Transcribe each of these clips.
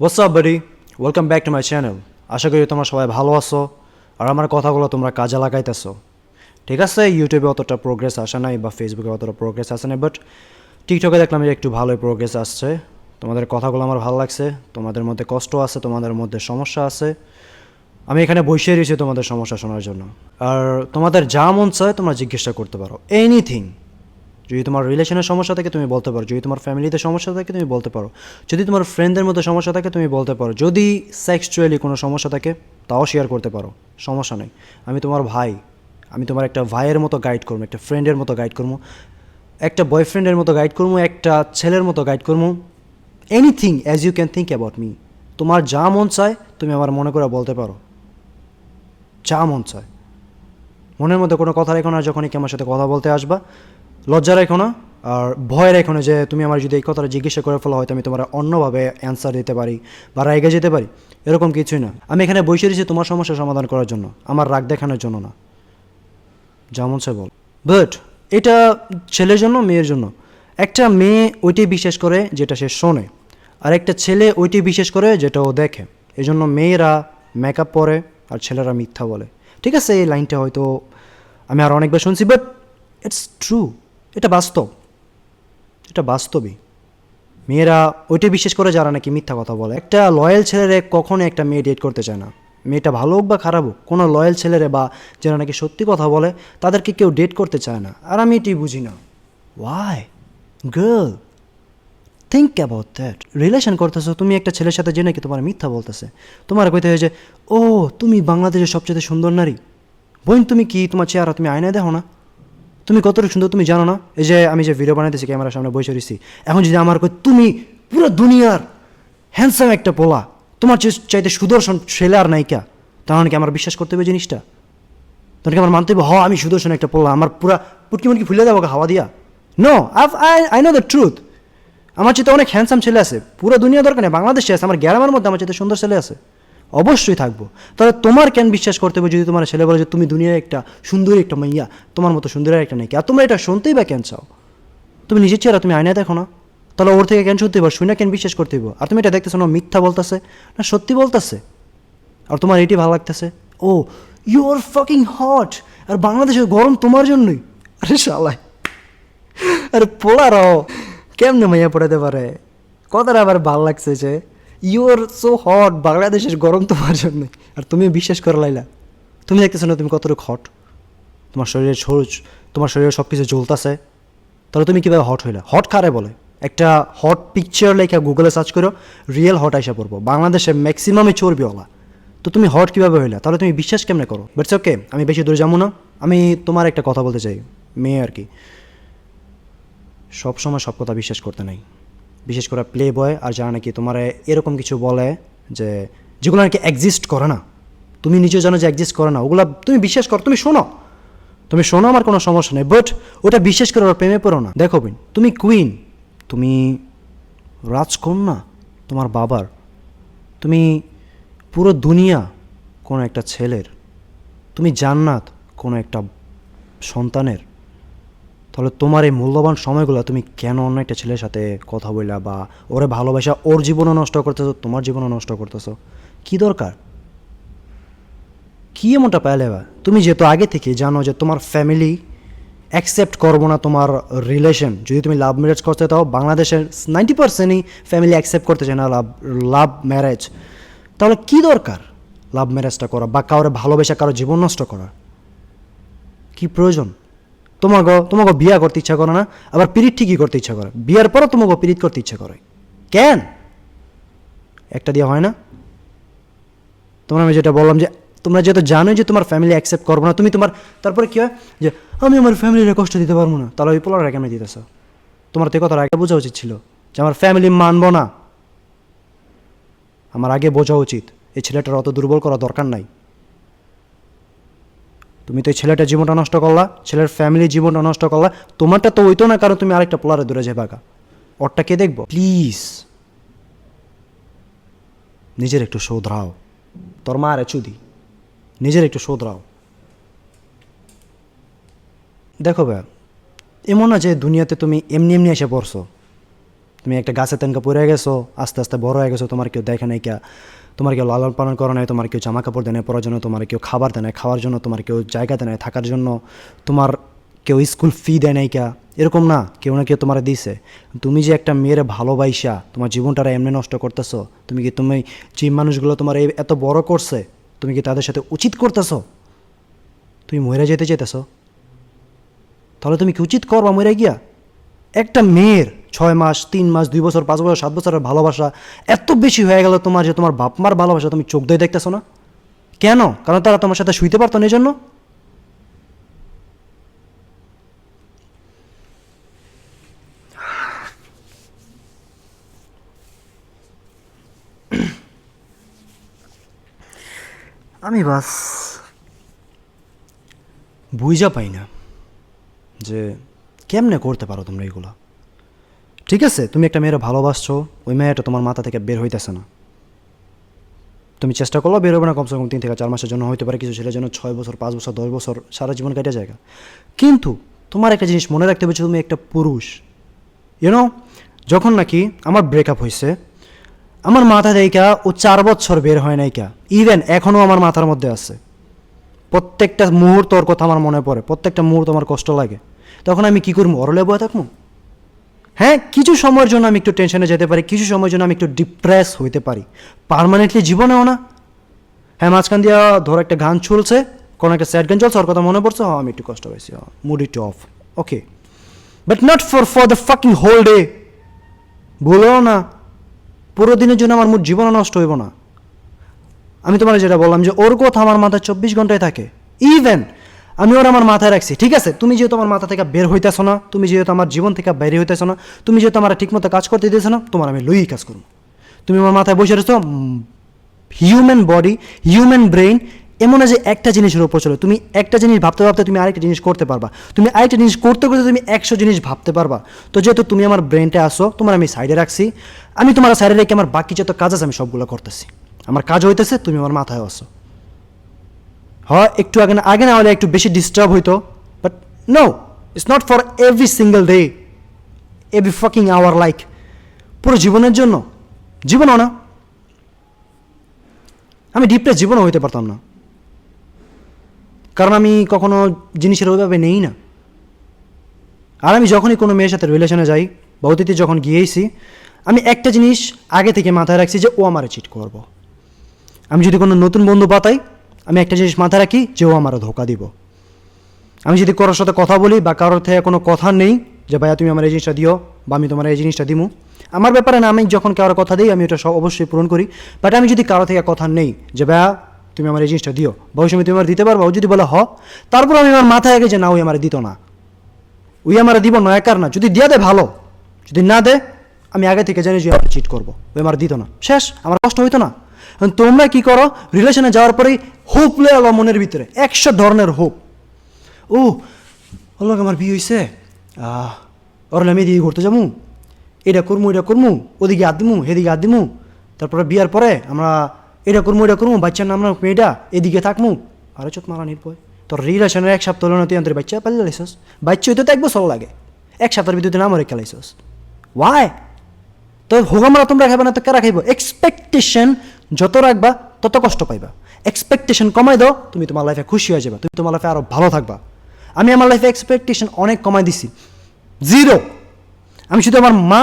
What's up buddy welcome back to my channel আশা করি তোমরা সবাই ভালো আছো আর আমার কথাগুলো তোমরা কাজে লাগাইতেছো। ঠিক আছে ইউটিউবে অতটা প্রোগ্রেস আসে নাই বা ফেসবুকে অতটা প্রোগ্রেস আসে নাই বাট টিকটকে দেখলাম যে একটু ভালোই প্রোগ্রেস আসছে। তোমাদের কথাগুলো আমার ভালো লাগছে, তোমাদের মধ্যে কষ্ট আছে, তোমাদের মধ্যে সমস্যা আছে। আমি এখানে বসে রয়েছি তোমাদের সমস্যা শোনার জন্য। আর তোমাদের যা মন চায় তোমরা জিজ্ঞাসা করতে পারো। এনিথিং যদি তোমার রিলেশনের সমস্যা থাকে, তুমি বলতে পারো। যদি তোমার ফ্যামিলিতে সমস্যা থাকে, তুমি বলতে পারো। যদি তোমার ফ্রেন্ডদের মধ্যে সমস্যা থাকে, তুমি বলতে পারো। যদি সেক্সুয়ালি কোনো সমস্যা থাকে, তাও শেয়ার করতে পারো। সমস্যা নেই। আমি তোমার ভাই। আমি তোমার একটা ভাইয়ের মতো গাইড করব, একটা ফ্রেন্ডের মতো গাইড করব, একটা বয়ফ্রেন্ডের মতো গাইড করব, একটা ছেলের মতো গাইড করব। Anything as you can think about me তোমার যা মন চায়, তুমি আমার মনে করে বলতে পারো। যা মন চায়। মনের মধ্যে কোনো কথা রেখো না, যখনই কি আমার সাথে কথা বলতে আসবা। লজ্জা রেখো না আর ভয় রেখো না যে তুমি আমার যদি এই কথাটা জিজ্ঞাসা করে ফেলো, হয়তো আমি তোমার অন্যভাবে অ্যান্সার দিতে পারি বা রেগে যেতে পারি। এরকম কিছুই না। আমি এখানে বসে রয়েছি তোমার সমস্যা সমাধান করার জন্য, আমার রাগ দেখানোর জন্য না। যেমন সে বল। বাট এটা ছেলের জন্য, মেয়ের জন্য। একটা মেয়ে ওইটাই বিশ্বাস করে যেটা সে শোনে, আর একটা ছেলে ওইটাই বিশ্বাস করে যেটা ও দেখে। এই জন্য মেয়েরা মেকআপ পরে আর ছেলেরা মিথ্যা বলে। ঠিক আছে, এই লাইনটা হয়তো আমি আর অনেকবার শুনছি বাট ইটস ট্রু এটা বাস্তব। এটা বাস্তবই। মেয়েরা ওইটাই বিশ্বাস করে যারা নাকি মিথ্যা কথা বলে। একটা লয়াল ছেলেরে কখনো একটা মেয়ে ডেট করতে চায় না। মেয়েটা ভালো হোক বা খারাপ হোক, কোনো লয়াল ছেলেরে বা যারা নাকি সত্যি কথা বলে, তাদেরকে কেউ ডেট করতে চায় না। আর আমি এটি বুঝি না। Why girl think about that relation করতেছো, তুমি একটা ছেলের সাথে যে নাকি তোমার মিথ্যা বলতেছে। তোমার কইতে হয়েছে ও, তুমি বাংলাদেশের সবচেয়ে সুন্দর নারী। বোন, তুমি কি তোমার চেহারা তুমি আয়নায় দেখো না? তুমি কতটা সুন্দর তুমি জানো না? এই যে আমি যে ভিডিও বানাইতেছি, ক্যামেরার সামনে বসে রয়েছি। এখন যদি আমার কই তুমি পুরো দুনিয়ার হ্যান্ডসাম একটা পোলা, তোমার চাইতে সুদর্শন ছেলে আর নায়িকা, তাহলে কি আমার বিশ্বাস করতে হবে জিনিসটা? তখন কি আমার মানতে হবে হ আমি সুদর্শন একটা পোলা, আমার পুরা পুটকি মুটকি ফুলে দেবো হাওয়া দিয়া? No I I know the truth আমার চেয়ে অনেক হ্যান্ডসাম ছেলে আছে, পুরো দুনিয়া দরকার নেই, বাংলাদেশে আছে, আমার গ্রামের মধ্যে আমার চেয়ে সুন্দর ছেলে আছে। অবশ্যই থাকব। তাহলে তোমার কেন বিশ্বাস করতে হবে যদি তোমার ছেলে বলে যে তুমি দুনিয়ার একটা সুন্দরী একটা মাইয়া, তোমার মতো সুন্দরের একটা নাকি আর তোমরা এটা শুনতেই বা কেন চাও? তুমি নিজের চেহারা তুমি আয়নায় দেখো না। তাহলে ওর থেকে কেন শুনতে পারো শুনে কেন বিশ্বাস করতে হইব? আর তুমি এটা দেখতেছো না মিথ্যা বলতেছে? না সত্যি বলতেছে? আর তোমার এটি ভালো লাগতেছে? Oh you are fucking hot আর বাংলাদেশের গরম তোমার জন্যই। আরে শালাই আরে পোলারাও, কেমনে মাইয়া পড়াতে পারে? কথাটা আবার ভালো লাগছে যে ইউ আর সো হট বাংলাদেশের গরম তোমার জন্যই আর তুমি বিশ্বাস করে, লাইলা। তুমি দেখতেছো না তুমি কতটুকু হট তোমার শরীরে সরুজ তোমার শরীরে সব কিছু জ্বলতেছে। তাহলে তুমি কীভাবে হট হইলা? হট কারে বলে? একটা হট পিকচার লেখা গুগলে সার্চ করো রিয়েল হট আইসা পড়ব। বাংলাদেশে ম্যাক্সিমামই চর্বিওয়ালা। তো তুমি হট কীভাবে হইলা? তাহলে তুমি বিশ্বাস কেমনে করো? বাটস ওকে আমি বেশি দূরে যাব না। আমি তোমার একটা কথা বলতে চাই। মেয়ে আর কি। সব সময় সব কথা বিশ্বাস করতে নাই। বিশেষ করে প্লে বয় আর যারা নাকি তোমার এরকম কিছু বলে যে, যেগুলো নাকি এক্সিস্ট করে না। তুমি নিজেও জানো যে এক্সিস্ট করে না। ওগুলো তুমি বিশ্বাস করো, তুমি শোনো। তুমি শোনো আমার কোনো সমস্যা নেই বাট ওটা বিশ্বাস করে ওর প্রেমে পড়ো না। দেখো বিন, তুমি কুইন তুমি রাজকন্যা, তোমার বাবার। তুমি পুরো দুনিয়া কোনো একটা ছেলের। তুমি জান্নাত কোনো একটা সন্তানের। তাহলে তোমার এই মূল্যবান সময়গুলো তুমি কেন অন্য একটা ছেলের সাথে কথা বললা বা ওরে ভালোবাসা ওর জীবনও নষ্ট করতেছো, তোমার জীবনও নষ্ট করতেছো? কি দরকার? কি এমনটা পাইলে বা? তুমি যেহেতু আগে থেকে জানো যে তোমার ফ্যামিলি অ্যাকসেপ্ট করব না তোমার রিলেশন যদি তুমি লাভ ম্যারেজ করতে তাও বাংলাদেশের নাইনটি পার্সেন্টই ফ্যামিলি অ্যাকসেপ্ট করতে চায় না লাভ লাভ ম্যারেজ তাহলে কি দরকার লাভ ম্যারেজটা করা বা কারোর ভালোবাসা কারও জীবন নষ্ট করা? কি প্রয়োজন? তোমাকে তোমাকে বিয়া করতে ইচ্ছা করে না, আবার পিরিত ঠিকই করতে ইচ্ছা করে। বিয়ার পরও তোমাকে পিরিত করতে ইচ্ছা করে। কেন? একটা দিয়ে হয় না। তোমরা আমি যেটা বললাম যে, তোমরা যেহেতু জানো যে তোমার ফ্যামিলি অ্যাকসেপ্ট করব না, তুমি তোমার, তারপরে কী হয়? যে, আমি আমার ফ্যামিলির কষ্ট দিতে পারব না। তাহলে ওই পোলার কেন দিতেছ? তোমার তো কথা আগে বোঝা উচিত ছিল যে, আমার ফ্যামিলি মানবো না। আমার আগে বোঝা উচিত, এই ছেলেটার অত দুর্বল করা দরকার নাই। তুমি তো এই ছেলেটার জীবনটা নষ্ট করলা, ছেলের ফ্যামিলির জীবনটা নষ্ট করলা, তোমারটা তো ওইতো না কারণ তুমি আরেকটা পোলারে দূরে যাবে বাগা ওরটা কে দেখব? প্লিজ নিজের একটু শোধরাও। তোর মা আরে চুদি। নিজের একটু শোধরাও। দেখো ভাই এমন না যে দুনিয়াতে তুমি এমনি এমনি এসে পড়ছো। তুমি একটা গাছে তেনকা পড়ে গেছো, আস্তে আস্তে বড় হয়ে গেছো, তোমার কেউ দেখে নাই কে। তোমার কেউ লালন পালন করে নাই, তোমার কেউ জামা কাপড় দেয় পরার জন্য তোমার কেউ খাবার দেয় খাওয়ার জন্য তোমার কেউ জায়গা দেয় থাকার জন্য তোমার কেউ স্কুল ফি দেয় নাই কা। এরকম না, কেউ না কেউ তোমার দিছে। তুমি যে একটা মেয়ের ভালোবাসা তোমার জীবনটারা এমনি নষ্ট করতেছো, তুমি কি তুমি যে মানুষগুলো তোমার এই এত বড় করছে, তুমি কি তাদের সাথে উচিত করতেছো? তুমি মরে যেতে চেতেছো তাহলে তুমি কি উচিত করবা মরে গিয়া? একটা মেয়ের ছয় মাস, তিন মাস, দুই বছর, পাঁচ বছর, সাত বছরের ভালোবাসা এত বেশি হয়ে গেল তোমার যে তোমার বাপ মার ভালোবাসা তুমি চোখ দিয়ে দেখতেছো না? কেন? কারণ তারা তোমার সাথে শুইতে পারতো না এই জন্য আমি বাস বুঝা পাই না যে কেমনে করতে পারো তোমরা এগুলো? ঠিক আছে, তুমি একটা মেয়েরা ভালোবাসছো, ওই মেয়েটা তোমার মাথা থেকে বের হইতেছে না। তুমি চেষ্টা করল বের হবে না, কমসে কম তিন থেকে চার মাসের জন্য, হইতে পারে কিছু ছেলের জন্য ছয় বছর, পাঁচ বছর, দশ বছর, সারা জীবন কেটে যায় কিন্তু তোমার একটা জিনিস মনে রাখতে হবে তুমি একটা পুরুষ। ইউনো যখন নাকি আমার ব্রেকআপ হয়েছে আমার মাথা দেখা ও চার বছর বের হয় নাই কা ইভেন এখনও আমার মাথার মধ্যে আছে। প্রত্যেকটা মুহূর্ত ওর কথা আমার মনে পড়ে, প্রত্যেকটা মুহূর্ত আমার কষ্ট লাগে। তখন আমি কি করব? অরলে বয়ে থাকব? হ্যাঁ কিছু সময়ের জন্য আমি একটু টেনশনে যেতে পারি, কিছু সময়ের জন্য আমি একটু ডিপ্রেস হইতে পারি। পার্মানেন্টলি জীবনেও না। হ্যাঁ মাঝখান দিয়ে ধর একটা গান চলছে, কোনো একটা স্যাড গান চলছে, ওর কথা মনে পড়ছে হ্যাঁ আমি একটু কষ্ট পাইছি মুড একটু off okay but not for for the fucking whole day বলেও না। পুরো দিনের জন্য আমার মুড জীবনও নষ্ট হইব না। আমি তোমার যেটা বললাম যে ওর কথা আমার মাথায় চব্বিশ ঘন্টায় থাকে। ইভেন আমি ওর আমার মাথায় রাখছি, ঠিক আছে? তুমি যেহেতু আমার মাথা থেকে বের হইতেছো না, তুমি যেহেতু আমার জীবন থেকে বের হইতেছো না, তুমি যেহেতু আমার ঠিকমতো কাজ করতে দিতেছো না, তোমার আমি লই কাজ করব। তুমি আমার মাথায় বসে রয়েছো হিউম্যান বডি হিউম্যান ব্রেইন এমন যে একটা জিনিসের উপর চলে। তুমি একটা জিনিস ভাবতে ভাবতে তুমি আরেকটা জিনিস করতে পারবা। তুমি আরেকটা জিনিস করতে করতে তুমি একশো জিনিস ভাবতে পারবা। তো যেহেতু তুমি আমার ব্রেনটা আসো তোমার আমি সাইডে রাখছি। আমি তোমার সাইডে রেখে আমার বাকি যত কাজ আছে, আমি সবগুলো করতেছি। আমার কাজ হইতেছে, তুমি আমার মাথায় আসো হয়, একটু আগে না আগে না হলে একটু বেশি ডিস্টার্ব হইতো but no it's not for every single day every fucking hour like পুরো জীবনের জন্য। জীবনও না। আমি ডিপ্রেস জীবনও হইতে পারতাম না। কারণ আমি কখনো জিনিসের ওইভাবে নেই না। আর আমি যখনই কোনো মেয়ের সাথে রিলেশনে যাই, বা যখন গিয়েছি, আমি একটা জিনিস আগে থেকে মাথায় রাখছি যে ও আমারে চিট করব। আমি যদি কোনো নতুন বন্ধু পাতাই আমি একটা জিনিস মাথায় রাখি, যে ও আমারও ধোকা দিব। আমি যদি কারোর সাথে কথা বলি বা কারোর থেকে কোনো কথা নেই, যে ভাইয়া তুমি আমার এই জিনিসটা দিও বা আমি তোমার এই জিনিসটা দিমু, আমার ব্যাপারে না আমি যখন কারোর কথা দিই, আমি ওটা সব অবশ্যই পূরণ করি। বাট আমি যদি কারও থেকে কথা নেই, যে ভাইয়া তুমি আমার এই জিনিসটা দিও, ভবিষ্যতে তুমি আমার দিতে পারবা? ও যদি বলে হ, তারপর আমি আমার মাথায় আগে যে না, ওই আমার দিত না। ওই আমার দিব না, একার না। যদি দিয়া দেয়, ভালো। যদি না দেয়, আমি আগে থেকে জানি যে আমার চিট করব। ওই আমার দিত না। শেষ, আমার কষ্ট হইতো না। তোমরা কি করো? রিলেশনে যাওয়ার পরেই হোপ লয়ে আলো মনের ভিতরে, একশো ধরনের হোপ ও অল্লাহ আমার বিয়ে হয়েছে ওর আমি এদিকে ঘুরতে যাব এটা করমু এটা করমু। ওদিকে আদ দিমু এদিকে আদ দিমু। তারপরে বিয়ার পরে আমরা এটা করমু এটা করমু। বাচ্চার নাম রাখব এটা, এদিকে থাকমু। আরে চোখ মারা নির্ভয়। তোর রিলেশনের এক সপ্তাহ হলো না, তুই আন্তরিক বাচ্চা পাল্লে লাইছস বাচ্চা হইতে তো এক বছর লাগে। এক সপ্তাহের ভিতরে নাম রেখে লাইছস ওয়াই তো হোগামরা তোমরা খাবে না, তো কারা খাইব? এক্সপেকটেশন যত রাখবা, তত কষ্ট পাইবা। এক্সপেকটেশন কমাই দাও, তুমি তোমার লাইফে খুশি হয়ে যাবে, তুমি তোমার লাইফে আরও ভালো থাকবা। আমি আমার লাইফে এক্সপেকটেশন অনেক কমাই দিছি। জিরো আমি শুধু আমার মা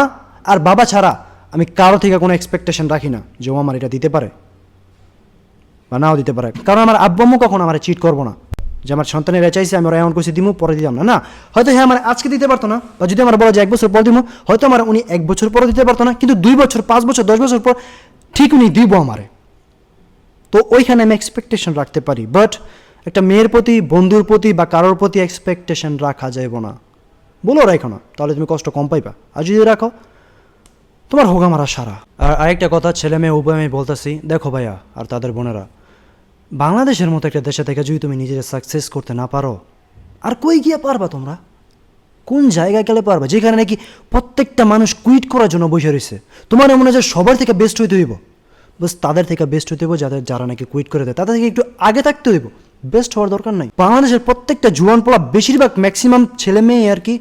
আর বাবা ছাড়া আমি কারও থেকে কোনো এক্সপেকটেশন রাখি না যে ও আমার এটা দিতে পারে বা নাও দিতে পারে। কারণ আমার আব্বু আম্মু কখনো আমার চিট করব না। যে আমার সন্তানের চাইছে, আমি ওরা এমন করছি দিমু, পরে দিতাম না। না, হয়তো হ্যাঁ আমার আজকে দিতে পারতো না, বা যদি আমার বলা যে এক বছর পর দিমু, হয়তো আমার উনি এক বছর পরে দিতে পারতো না, কিন্তু দুই বছর, পাঁচ বছর, দশ বছর পর ঠিক উনি দিব আমারে। তো ওইখানে আমি এক্সপেকটেশন রাখতে পারি বাট একটা মেয়ের প্রতি, বন্ধুর প্রতি বা কারোর প্রতি এক্সপেকটেশন রাখা যাইব না। বলো রাখো না তাহলে তুমি কষ্ট কম পাইবা। আর যদি রাখো, তোমার হোক আমার সারা। আর আরেকটা কথা, ছেলে মেয়ে, উভয় আমি বলতেছি, দেখো ভাইয়া আর তাদের বোনেরা, বাংলাদেশের মতো একটা দেশে থেকে যদি তুমি নিজের সাকসেস করতে না পারো, আর কই গিয়ে পারবা তোমরা? কোন জায়গায় গেলে পারবা? যেখানে নাকি প্রত্যেকটা মানুষ কুইট করার জন্য বসে রয়েছে। তোমার মনে হয় যে সবার থেকে বেস্ট হইতে হইব? বাস তাদের থেকে বেস্ট হইতে হইব, যাদের, যারা নাকি কুইট করে দেয়। তাদের থেকে একটু আগে থাকতে হইব। বেস্ট হওয়ার দরকার নাই। বাংলাদেশের প্রত্যেকটা জুয়ান পোলা বেশিরভাগ ম্যাক্সিমাম ছেলে মেয়ে আর কি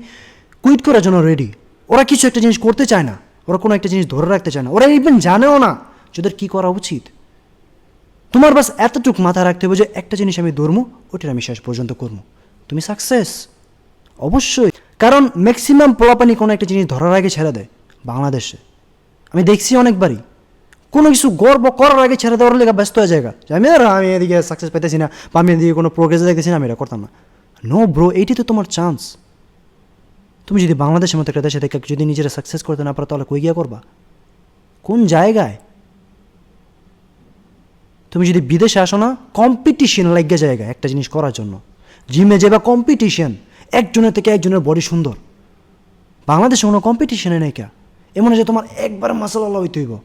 কুইট করার জন্য রেডি ওরা কিছু একটা জিনিস করতে চায় না। ওরা কোনো একটা জিনিস ধরে রাখতে চায় না। ওরা ইভেন জানেও না যে ওদের কী করা উচিত। তোমার বাস এতটুক মাথায় রাখতে হবে যে একটা জিনিস আমি ধরবো ওটার আমি শেষ পর্যন্ত করব তুমি সাকসেস অবশ্যই। কারণ ম্যাক্সিমাম পোলাপানি কোনো একটা জিনিস ধরার আগে ছেড়ে দেয় বাংলাদেশে। আমি দেখছি অনেকবারই। কোনো কিছু গর্ব করার আগে ছেড়ে দেওয়ার লেগে ব্যস্ত হয়ে জায়গা যে আমি আর, আমি এদিকে সাকসেস পেতেছি না বা আমি এদিকে কোনো প্রোগ্রেস দেখতেছি না, আমি এটা করতাম না। নো ব্রো এইটি তো তোমার চান্স তুমি যদি বাংলাদেশের মতো একটা দেশে থেকে যদি নিজেরা সাকসেস করতে না পারো, তাহলে কই গিয়া করবা? কোন জায়গায়? তুমি যদি বিদেশে আসো না কম্পিটিশন লাগে জায়গায় একটা জিনিস করার জন্য। জিমে যাবা কম্পিটিশন একজনের থেকে একজনের বডি সুন্দর। বাংলাদেশে কোনো কম্পিটিশনে নেই কে। এমন যে তোমার একবার মাসাল আল্লাহ হইতে হইব।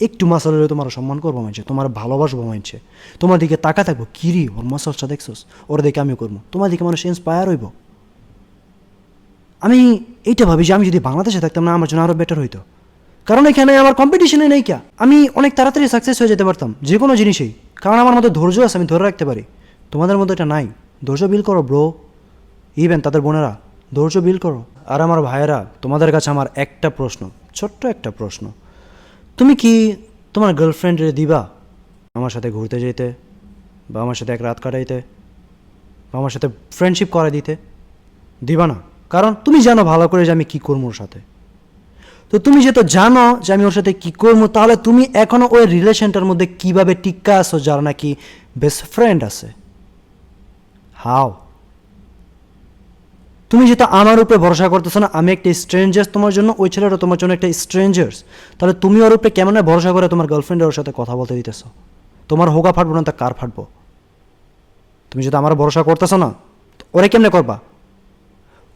একটু মাসাল হলে তোমার সম্মান করব মানছে তোমার ভালোবাসবো মানছে তোমার দিকে তাকা থাকব কিরি ওর মাসালটা দেখছোস? ওর দিকে আমি করব। তোমার দিকে মানুষ ইন্সপায়ার হইব। আমি এইটা ভাবি যে আমি যদি বাংলাদেশে থাকতাম না, আমার জন্য আরও বেটার হইতো। কারণ এখানে আমার কম্পিটিশনে নেই কে। আমি অনেক তাড়াতাড়ি সাকসেস হয়ে যেতে পারতাম, যে কোনো জিনিসেই। কারণ আমার মধ্যে ধৈর্য আছে, আমি ধরে রাখতে পারি। তোমাদের মধ্যে এটা নাই। ধৈর্য বিল করো ব্রো ইভেন তাদের বোনেরা, ধৈর্য বিল করো। আর আমার ভাইয়েরা, তোমাদের কাছে আমার একটা প্রশ্ন, ছোট্ট একটা প্রশ্ন। তুমি কি তোমার গার্লফ্রেন্ডে দিবা? আমার সাথে ঘুরতে যেতে, বা আমার সাথে এক রাত কাটাইতে, বা আমার সাথে ফ্রেন্ডশিপ করে দিতে? দিবা না। কারণ তুমি জানো ভালো করে যে আমি কী করব ওর সাথে। তো তুমি যেহেতু জানো যে আমি ওর সাথে কী করব, তাহলে তুমি এখনও ওই রিলেশনটার মধ্যে কীভাবে টিক্কা আসো যার নাকি বেস্ট ফ্রেন্ড আছে? হাও তুমি যেটা আমার উপরে ভরসা করতেছো না, আমি একটা স্ট্রেঞ্জার্স তোমার জন্য, ওই ছেলেটা তোমার জন্য একটা স্ট্রেঞ্জার্স তাহলে তুমি ওর উপরে কেমন ভরসা করে তোমার গার্লফ্রেন্ডের ওর সাথে কথা বলতে দিতেছো? তোমার হোগা ফাটবো না, তা কার ফাটবো? তুমি যদি আমার ভরসা করতেছো না ওরে কেমনে করবা?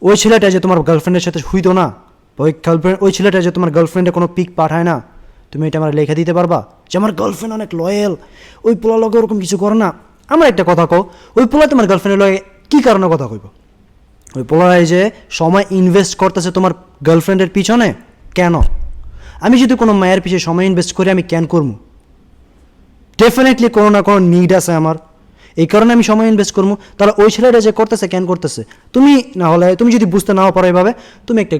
ওই ছেলেটা যে তোমার গার্লফ্রেন্ডের সাথে শুইতো না ওই গার্লফ্রেন্ড ওই ছেলেটা যে তোমার গার্লফ্রেন্ডে কোনো পিক পাঠায় না, তুমি এটা আমার লেখা দিতে পারবা? যে আমার গার্লফ্রেন্ড অনেক লয়েল ওই পোলা লগে ওরকম কিছু করে না। আমার একটা কথা কও, ওই পোলা তোমার গার্লফ্রেন্ডের লগে কী কারণে কথা কইব? ওই পোলায় যে সময় ইনভেস্ট করতেছে তোমার গার্লফ্রেন্ডের পিছনে, কেন? আমি যদি কোনো মায়ের পিছিয়ে সময় ইনভেস্ট করি, আমি কেন করব? ডেফিনেটলি কোনো না কোনো নিড আছে আমার। এই কারণে আমি সময় ইনভেস্ট করব। তাহলে ওই ছেলেটা যে করতেছে, কেন করতেছে? তুমি না হলে, তুমি যদি বুঝতে নাও পারো এভাবে, তুমি একটা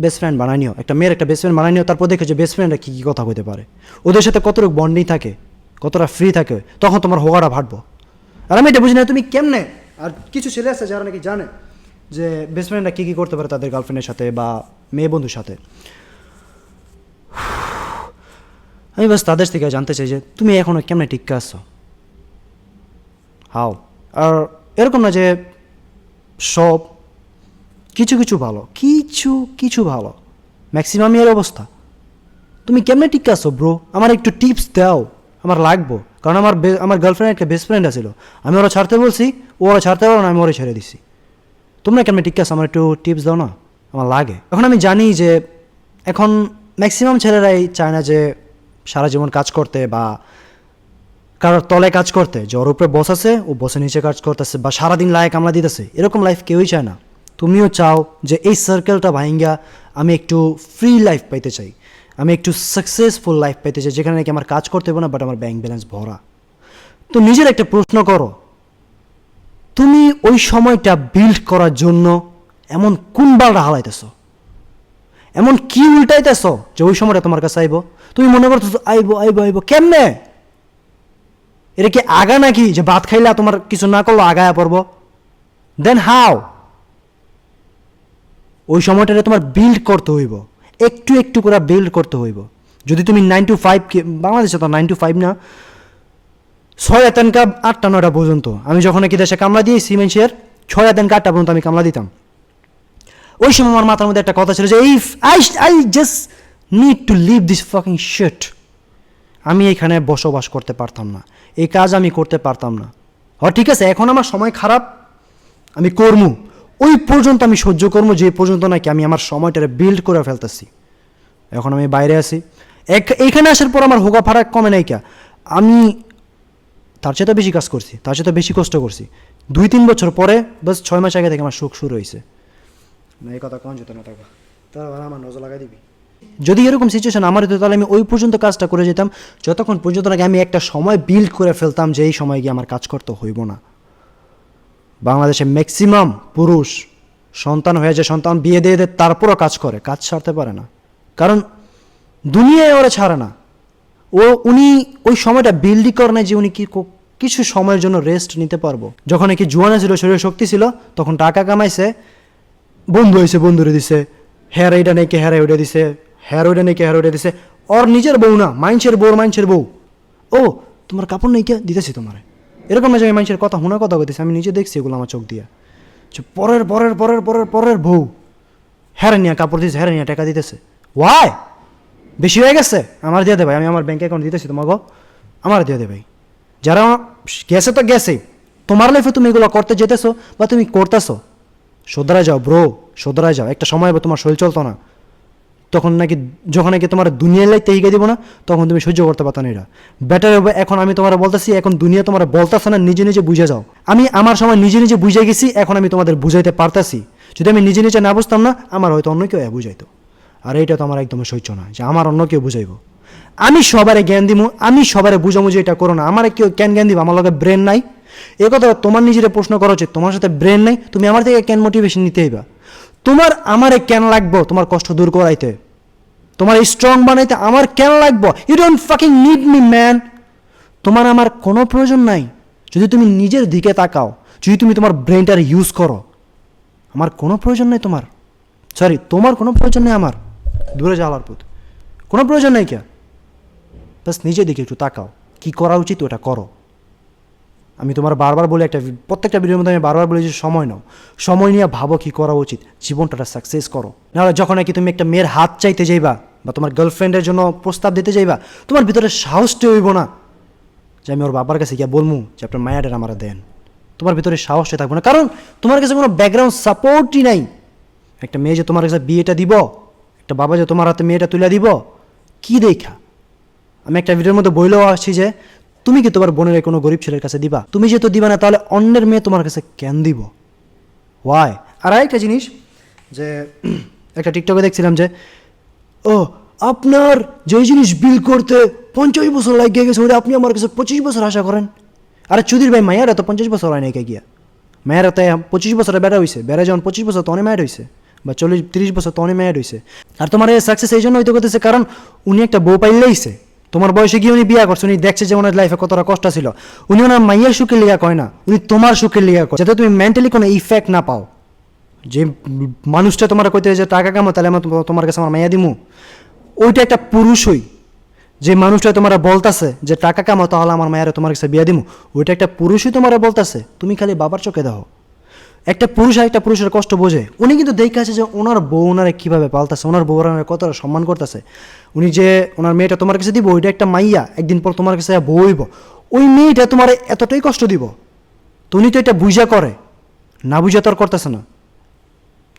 বেস্ট ফ্রেন্ড বানাই নিও। একটা মেয়ের একটা বেস্ট ফ্রেন্ড বানাই নিও, তারপর দেখে যে বেস্ট ফ্রেন্ডরা কী কী কথা কইতে পারে। ওদের সাথে কতটুকু বন্ডিং থাকে, কতটা ফ্রি থাকে, তখন তোমার হোগাটা ভাটবো। আর আমি এটা বুঝি না, তুমি কেমনে? আর কিছু ছেলে আছে যারা নাকি জানে যে বেস্ট ফ্রেন্ডরা কী কী করতে পারে তাদের গার্লফ্রেন্ডের সাথে বা মেয়ে বন্ধুর সাথে? আমি বাস তাদের থেকে জানতে চাই যে তুমি এখনও কেমনে টিক্কা আসছো হাও আর এরকম না যে সব কিছু কিছু ভালো, কিছু কিছু ভালো ম্যাক্সিমাম এর অবস্থা। তুমি কেমনে টিক্কা আসো ব্রো আমার একটু টিপস দাও, আমার লাগবো। কারণ আমার আমার গার্লফ্রেন্ড একটা বেস্ট ফ্রেন্ড আছিল। আমি ওরা ছাড়তে বলছি, ও ওরা ছাড়তে পারো না, আমি ওরা ছেড়ে দিছি। তোমরা কেমনে টিক্কা আসো আমার একটু টিপস দাও না? আমার লাগে। এখন আমি জানি যে এখন ম্যাক্সিমাম ছেলেরাই চায় না যে সারা জীবন কাজ করতে বা কারোর তলে কাজ করতে। যে ওর উপরে বস আছে, ও বসে নিচে কাজ করতেছে বা সারাদিন লায়ে কামলা দিতেছে। এরকম লাইফ কেউই চায় না। তুমিও চাও যে এই সার্কেলটা ভাইঙ্গা আমি একটু ফ্রি লাইফ পাইতে চাই। আমি একটু সাকসেসফুল লাইফ পাইতে চাই, যেখানে নাকি আমার কাজ করতে হবে না বাট আমার ব্যাংক ব্যালেন্স ভরা। তো নিজের একটা প্রশ্ন করো তুমি ওই সময়টা বিল্ড করার জন্য এমন কোন বালটা হালাইতেছ? এমন কি উল্টাইতেছ যে ওই সময়টা তোমার কাছে আইব? তুমি মনে করতেছো, আইবো আইবো আইবো, কেমনে? এটা কি আগা নাকি যে ভাত খাইলা তোমার কিছু না করল, আগায়া পড়ব? দেন হাও ওই সময়টাতে তোমার বিল্ড করতে হইব। একটু একটু করে বিল্ড করতে হইব। যদি তুমি নাইন টু ফাইভ বাংলাদেশে তো নাইন টু ফাইভ না। ছয় আতানকা আটটা, নয়টা পর্যন্ত। আমি যখন কি দেশে কামলা দিই সিমেন্সের ছয় আতানকা আটটা পর্যন্ত আমি কামলা দিতাম। ওই সময় আমার মাথার মধ্যে একটা কথা ছিল যে if I I just need to leave this fucking shit আমি এখানে বসবাস করতে পারতাম না। এই কাজ আমি করতে পারতাম না। হ ঠিক আছে, এখন আমার সময় খারাপ, আমি করমু। ওই পর্যন্ত আমি সহ্য করব যে পর্যন্ত নাকি আমি আমার সময়টারে বিল্ড করে ফেলতেছি। এখন আমি বাইরে আছি। এক- এইখানে আসার পর আমার হোগা ফারাক কমে নাই কা। আমি তার চেয়ে তো বেশি কাজ করছি তার চেয়ে তো বেশি কষ্ট করছি। দুই তিন বছর পরে বাস ছয় মাস আগে থেকে আমার সুখ শুরু হয়েছে। না এই কথা কন যেত না তারপর আমার নজর লাগাই দিবি। যদি এরকম সিচুয়েশন আমার হতো তাহলে আমি ওই পর্যন্ত কাজটা করে যেতাম। যতক্ষণ পর্যন্ত নাকি আমি একটা সময় বিল্ড করে ফেলতাম যে এই সময় গিয়ে আমার কাজ করতে হইব না। বাংলাদেশে ম্যাক্সিমাম পুরুষ সন্তান হয়ে যায় সন্তান বিয়ে দিয়ে দেয় তারপরও কাজ করে কাজ ছাড়তে পারে না। কারণ দুনিয়ায় ওরা ছাড়ে না। ও উনি ওই সময়টা বিল্ডই করে না যে উনি কি কিছু সময়ের জন্য রেস্ট নিতে পারব। যখন নাকি জুয়ানা ছিল, শরীরে শক্তি ছিল, তখন টাকা কামাইছে, বন্ধু হয়েছে বন্ধুরে দিছে, হেয়ার এইটা নাকি হেয়ার ওইটা দিছে, হেয়ার ওইটা কে হেয়ার ওইটা দিছে, ওর নিজের বউ না মাইনছের বউর মাইনছের বউ। ও, তোমার কাপড় নেই কে দিতেছি তোমার? এরকম না যে আমি কথা শোনা কথা কইতেছি, আমি নিজে দেখছি এগুলো আমার চোখ দিয়া। পরের পরের পরের পরের পরের বউ, হ্যারে নিয়ে কাপড় দিতেছে হ্যারে নিয়ে টাকা দিতেছে। ওয়াই বেশি হয়ে গেছে? আমার দিয়ে দে ভাই, আমি আমার ব্যাঙ্ক অ্যাকাউন্ট দিতেছি তোমাকে। আমার দিয়ে দে ভাই। যারা গেছে তো গেছেই। তোমার লাইফে তুমি এগুলো করতে যেতেছো বা তুমি করতেছো। সোদরা যাও ব্রো সোদরা যাও। একটা সময় তোমার শরীর চলতো না। তখন নাকি, যখন নাকি তোমার দুনিয়ার লাইতে হিগে দিব না, তখন তুমি সহ্য করতে পারতো না এটা বেটার হবে, এখন আমি তোমার বলতেছি, এখন দুনিয়া তোমার বলতেছে না, নিজে নিজে বুঝে যাও। আমি আমার সময় নিজে নিজে বুঝে গেছি, এখন আমি তোমাদের বুঝাইতে পারতাছি। যদি আমি নিজে নিজে না বুঝতাম না, আমার হয়তো অন্য কেউ বুঝাইতো। আর এইটা তো আমার একদম সহ্য না যে আমার অন্য কেউ বুঝাইবো। আমি সবারে জ্ঞান দিব আমি সবারে বুঝাবো যে এটা করো না। আমার কেউ কেন জ্ঞান দিব? আমার লগে ব্রেন নাই। এ কথা তোমার নিজের প্রশ্ন করা উচিত তোমার সাথে ব্রেন নাই, তুমি আমার থেকে কেন মোটিভেশন নিতে হইবা তোমার আমারে কেন লাগবো তোমার কষ্ট দূর করাইতে? তোমার স্ট্রং বানাইতে আমার কেন লাগবো? You don't fucking need me man তোমার আমার কোনো প্রয়োজন নাই। যদি তুমি নিজের দিকে তাকাও, যদি তুমি তোমার ব্রেনটার ইউজ করো, আমার কোনো প্রয়োজন নেই তোমার। সরি তোমার কোনো প্রয়োজন নেই আমার। দূরে যাওয়ার পথ। কোনো প্রয়োজন নেই কে? বাস নিজের দিকে একটু তাকাও। কি করা উচিত ওটা করো। আমি তোমার বারবার বলে একটা প্রত্যেকটা ভিডিওর মধ্যে আমি বারবার বলি যে সময় নাও। সময় নিয়ে ভাবো কি করা উচিত। জীবনটা সাকসেস করো। নাহলে যখন নাকি তুমি একটা মেয়ের হাত চাইতে যাইবা বা তোমার গার্লফ্রেন্ডের জন্য প্রস্তাব দিতে যাইবা, তোমার ভিতরে সাহসটা হইব না যে আমি ওর বাবার কাছে গিয়ে বলব যে আপনার মায়াটার আমার দেন। তোমার ভিতরে সাহসটা থাকবে না। কারণ তোমার কাছে কোনো ব্যাকগ্রাউন্ড সাপোর্টই নাই। একটা মেয়ে যে তোমার কাছে বিয়েটা দিব, একটা বাবা যে তোমার হাতে মেয়েটা তুলে দিব, কি দেখা? আমি একটা ভিডিওর মধ্যে বইলেও আসছি যে, তুমি কি তোমার বোনের কোনো গরিব ছেলের কাছে দিবা? তুমি যেহেতু দিবা না, তাহলে অন্যের মেয়ে তোমার কাছে কেন দিব? ওয়াই আর আরেকটা জিনিস যে, একটা টিকটকে দেখছিলাম যে, ও, আপনার যে জিনিস বিল করতে পঞ্চাশ বছর লাগিয়ে গেছে, ওটা আপনি আমার কাছে পঁচিশ বছর আশা করেন? আরে চুদির ভাই, মায়ের তো পঞ্চাশ বছর হয় না গিয়া? মায়ের তো পঁচিশ বছরে বেড়া হয়েছে বেড়া যখন পঁচিশ বছর তনে মায়ের হয়েছে বা চল্লিশ, তিরিশ বছর তনে মায়ের হয়েছে আর তোমার এই সাকসেস এই জন্য হইতে করতেছে, কারণ উনি একটা বউ পাইলেইছে তোমার বয়সে গিয়ে উনি বিয়া করছে, উনি দেখছে যে ওনার লাইফে কতটা কষ্ট ছিল। উনি ওনার মাইয়ের সুখের লিগা কয় না, উনি তোমার সুখের লিগা কয়। যাতে তুমি মেন্টালি কোনো ইফেক্ট না পাও। যে মানুষটা তোমার কইতে যে, টাকা কামো তাহলে আমার তোমার কাছে আমার মাইয়া দিমু। ওইটা একটা পুরুষই যে মানুষটা তোমার বলতাছে যে, টাকা কামো তাহলে আমার মায়ের তোমার কাছে বিয়া দিমু। ওইটা একটা পুরুষই তোমার বলতাছে, তুমি খালি বাবার চোখে দাও। একটা পুরুষ আর একটা পুরুষের কষ্ট বোঝে। উনি কিন্তু দেখে আছে যে ওনার বউ ওনারে কীভাবে পালতাছে, ওনার বউ ওনারে কতটা সম্মান করতেছে। উনি যে ওনার মেয়েটা তোমার কাছে দিব, ওইটা একটা মাইয়া, একদিন পর তোমার কাছে বউ হইব। ওই মেয়েটা তোমার এতটাই কষ্ট দিব, তো উনি তো এটা বুঝা করে। না বুঝা তো আর করতেছে না।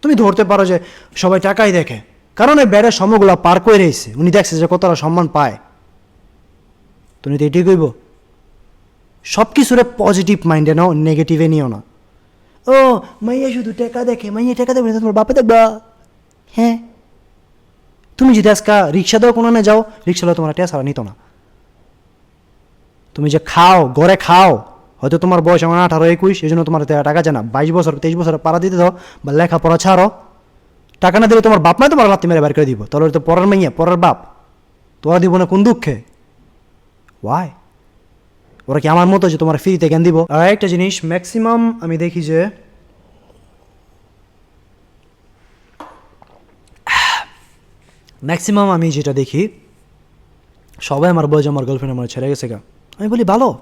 তুমি ধরতে পারো যে সবাই টাকাই দেখে। কারণ এই বেড়ের সময়গুলো পার করে রয়েছে উনি দেখছে যে কতটা সম্মান পায়। তুমি তো এটাই কইব। সব কিছুরে পজিটিভ মাইন্ডে নাও নেগেটিভে নিও না। ও, মাইয়া শুধু টাকা দেখে, মাইয়া টাকা দেবে না, তোমার বাপে দেখবা। হ্যাঁ। তুমি যদি আজকা রিক্সা দেওয়া কোনো না যাও রিক্সাওয়ালা তোমার টেয়া ছাড়া নিত না। তুমি যে খাও, গড়ে খাও, হয়তো তোমার বয়স আমার আঠারো, একুশ, এই জন্য তোমার টাকা জানা বাইশ বছর, তেইশ বছর পাড়া দিতে দাও বা লেখাপড়া ছাড়ো। টাকা না দিলে তোমার বাপ মাই তোমার লাত্তি মেরে বের করে দিব। তাহলে তো পরের মাইয়া, পরের বাপ। তোরা দিব না কোন দুঃখে? ওয়াই ওরা কি আমার মতো যে তোমার ফ্রিতে জ্ঞান দিব? আর একটা জিনিস ম্যাক্সিমাম আমি দেখি যে ম্যাক্সিমাম আমি যেটা দেখি সবাই আমার বয়স আমার গার্লফ্রেন্ড আমার ছেড়ে গেছে গা। আমি বলি ভালো।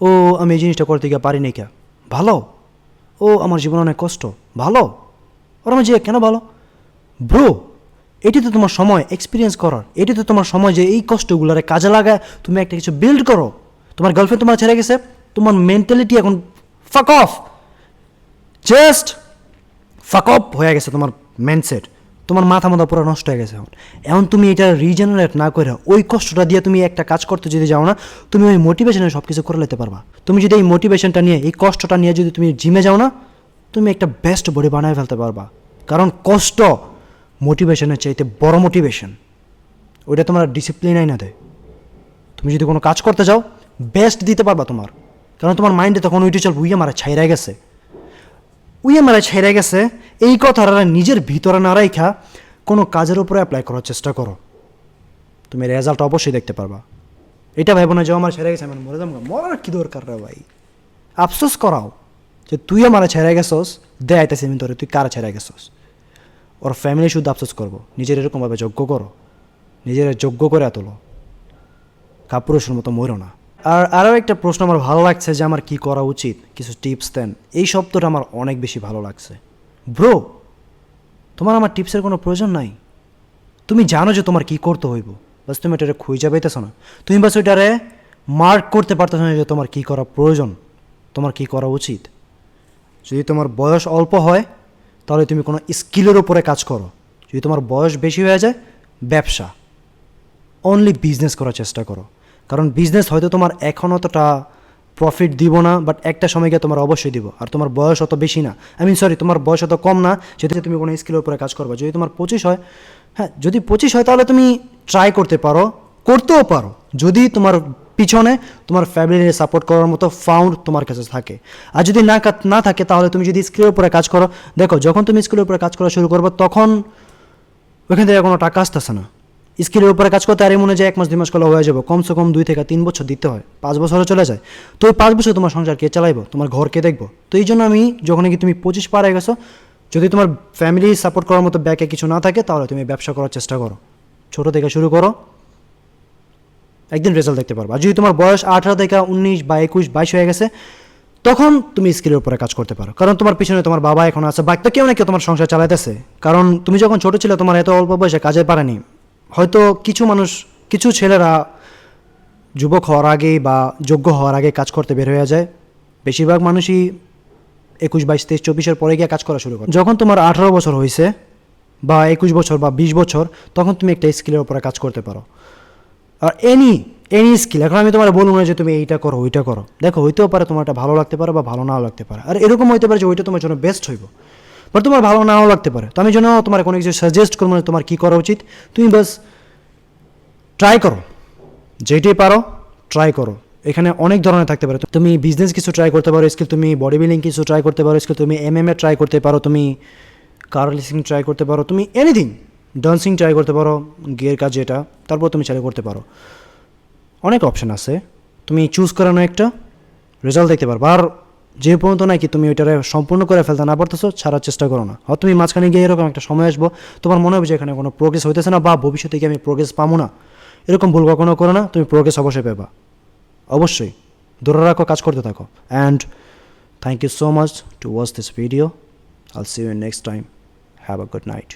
ও আমি এই জিনিসটা করতে গিয়ে পারি নাই কে? ভালো। ও আমার জীবনে অনেক কষ্ট। ভালো। ওর আমার যে কেন ভালো? ব্রো এটি তো তোমার সময় এক্সপিরিয়েন্স করার। এটি তো তোমার সময় যে এই কষ্টগুলোরে কাজে লাগায় তুমি একটা কিছু বিল্ড করো। তোমার গার্লফ্রেন্ড তোমার ছেড়ে গেছে তোমার মেন্টালিটি এখন ফাক অফ জাস্ট ফাক অফ হয়ে গেছে তোমার মাইন্ডসেট তোমার মাথা মাথা পুরো নষ্ট হয়ে গেছে এখন। এখন তুমি এটা রিজেনারেট না করে ওই কষ্টটা দিয়ে তুমি একটা কাজ করতে যদি যাও না, তুমি ওই মোটিভেশনে সব কিছু করে নিতে পারবা। তুমি যদি এই মোটিভেশনটা নিয়ে, এই কষ্টটা নিয়ে যদি তুমি জিমে যাও না, তুমি একটা বেস্ট বডি বানায় ফেলতে পারবা। কারণ কষ্ট মোটিভেশনের চাইতে বড় মোটিভেশন ওইটা তোমার ডিসিপ্লিন না দেয়। তুমি যদি কোনো কাজ করতে যাও বেস্ট দিতে পারবা তোমার। কারণ তোমার মাইন্ডে তখন ওইটা চল উইয়া মারা ছাইরা গেছে। উইয়া মারা ছাইরা গেছে, এই কথাটা নিজের ভিতরে না রাইখা কোনো কাজের উপরে অ্যাপ্লাই করার চেষ্টা করো। তুমি রেজাল্ট অবশ্যই দেখতে পারবা। এটা ভাইব না যে আমার ছেড়ে গেছে, আমি মরে যাব। মরার কি দরকার রে ভাই? আফসোস করাও যে তুই আমার ছেড়ে গেছস, দে আইতেছি আমি তোরে, তুই কার ছেড়ে গেছস? ওর ফ্যামিলি শুধু আফসোস করব, নিজের এরকমভাবে যোগ্য করো, নিজের যোগ্য করে তোলো। কাপুরুষের মতো মরো না। আর আরও একটা প্রশ্ন আমার ভালো লাগছে যে আমার কি করা উচিত? কিছু টিপস দেন। এই শব্দটা আমার অনেক বেশি ভালো লাগছে। ব্রো, তোমার আমার টিপসের কোনো প্রয়োজন নাই? তুমি জানো যে তোমার কি করতে হইব। বাস তুমি এটারে খুঁজে পাইতেছ না। তুমি বাস ওইটারে মার্ক করতে পারতেছ না যে তোমার কি করা প্রয়োজন, তোমার কি করা উচিত। যদি তোমার বয়স অল্প হয়, তাহলে তুমি কোনো স্কিলের ওপরে কাজ করো। যদি তোমার বয়স বেশি হয়ে যায়, ব্যবসা। অনলি বিজনেস করার চেষ্টা করো। কারণ বিজনেস হয়তো তোমার এখন অতটা প্রফিট দিব না বাট একটা সময় গিয়ে তোমার অবশ্যই দিব। আর তোমার বয়স অত বেশি না। আই মিন সরি তোমার বয়স অত কম না, যদি তুমি কোনো স্কিলের উপরে কাজ করবে। যদি তোমার পঁচিশ হয় হ্যাঁ যদি পঁচিশ হয়, তাহলে তুমি ট্রাই করতে পারো, করতেও পারো। যদি তোমার পিছনে তোমার ফ্যামিলির সাপোর্ট করার মতো ফাউন্ড তোমার কাছে থাকে। আর যদি না না থাকে, তাহলে তুমি যদি স্কিলের উপরে কাজ করো, দেখো, যখন তুমি স্কিলের উপরে কাজ করা শুরু করবে, তখন ওখান থেকে কোনো টাকা আসতেছে না। স্কিলের উপরে কাজ করতে আর মনে যায় এক মাস, দুই মাস করলে হয়ে যাবে। কমসে কম দুই থেকে তিন বছর দিতে হয়। পাঁচ বছরে চলে যায়। তো ওই পাঁচ বছর তোমার সংসার কে চালাইবো? তোমার ঘর কে দেখব? তো এই জন্য আমি যখন কি তুমি পঁচিশ পার হয়ে গেছো, যদি তোমার ফ্যামিলি সাপোর্ট করার মতো ব্যাকে কিছু না থাকে, তাহলে তুমি ব্যবসা করার চেষ্টা করো। ছোট থেকে শুরু করো। একদিন রেজাল্ট দেখতে পারবা। যদি তোমার বয়স আঠারো থেকে উনিশ বা একুশ, বাইশ হয়ে গেছে, তখন তুমি স্কিলের উপরে কাজ করতে পারো। কারণ তোমার পিছনে তোমার বাবা এখন আছে। বা কেউ না কেউ তোমার সংসার চালাইতেছে। কারণ তুমি যখন ছোট ছিলে, তোমার এত অল্প বয়সে কাজে পারেনি হয়তো কিছু মানুষ, কিছু ছেলেরা যুবক হওয়ার আগেই বা যোগ্য হওয়ার আগে কাজ করতে বের হয়ে যায়। বেশিরভাগ মানুষই একুশ, বাইশ, তেইশ, চব্বিশের পরে গিয়ে কাজ করা শুরু করে। যখন তোমার আঠারো বছর হয়েছে বা একুশ বছর বা বিশ বছর, তখন তুমি একটা স্কিলের উপরে কাজ করতে পারো। আর এনি এনি স্কিল এখন আমি তোমার বলব না যে তুমি এইটা করো, ওইটা করো। দেখো, হইতেও পারে তোমার এটা ভালো লাগতে পারে বা ভালো নাও লাগতে পারে। আর এরকম হইতে পারে যে ওইটা তোমার জন্য বেস্ট হইব। বাট তোমার ভালো নাও লাগতে পারে। তো আমি জন্য তোমার কোনো কিছু সাজেস্ট করব না, তোমার কী করা উচিত? তুমি বাস ট্রাই করো। যেটাই পারো ট্রাই করো। এখানে অনেক ধরনের থাকতে পারে। তুমি বিজনেস কিছু ট্রাই করতে পারো স্কিল তুমি বডি বিল্ডিং কিছু ট্রাই করতে পারো স্কিল তুমি এম এম এ ট্রাই করতে পারো, তুমি কার লিসিং ট্রাই করতে পারো, তুমি এনিথিং ডান্সিং ট্রাই করতে পারো গিয়ের কাজ যেটা তারপর তুমি চালু করতে পারো। অনেক অপশন আছে। তুমি চুজ করানো একটা রেজাল্ট দেখতে পারবে। আর যে পর্যন্ত নাকি তুমি ওইটারে সম্পূর্ণ করে ফেলতে না পারতেছো, ছাড়ার চেষ্টা করো না। আর তুমি মাঝখানে গিয়ে এরকম একটা সময় আসব, তোমার মনে হবে যে এখানে কোনো প্রোগ্রেস হইতেছে না বা ভবিষ্যতে গিয়ে আমি প্রোগ্রেস পাবো না। এরকম ভুল কখনো করো না, তুমি প্রোগ্রেস অবশ্যই পাবা অবশ্যই, ধরে রাখো, কাজ করতে থাকো। And thank you so much to watch this video I'll see you next time have a good night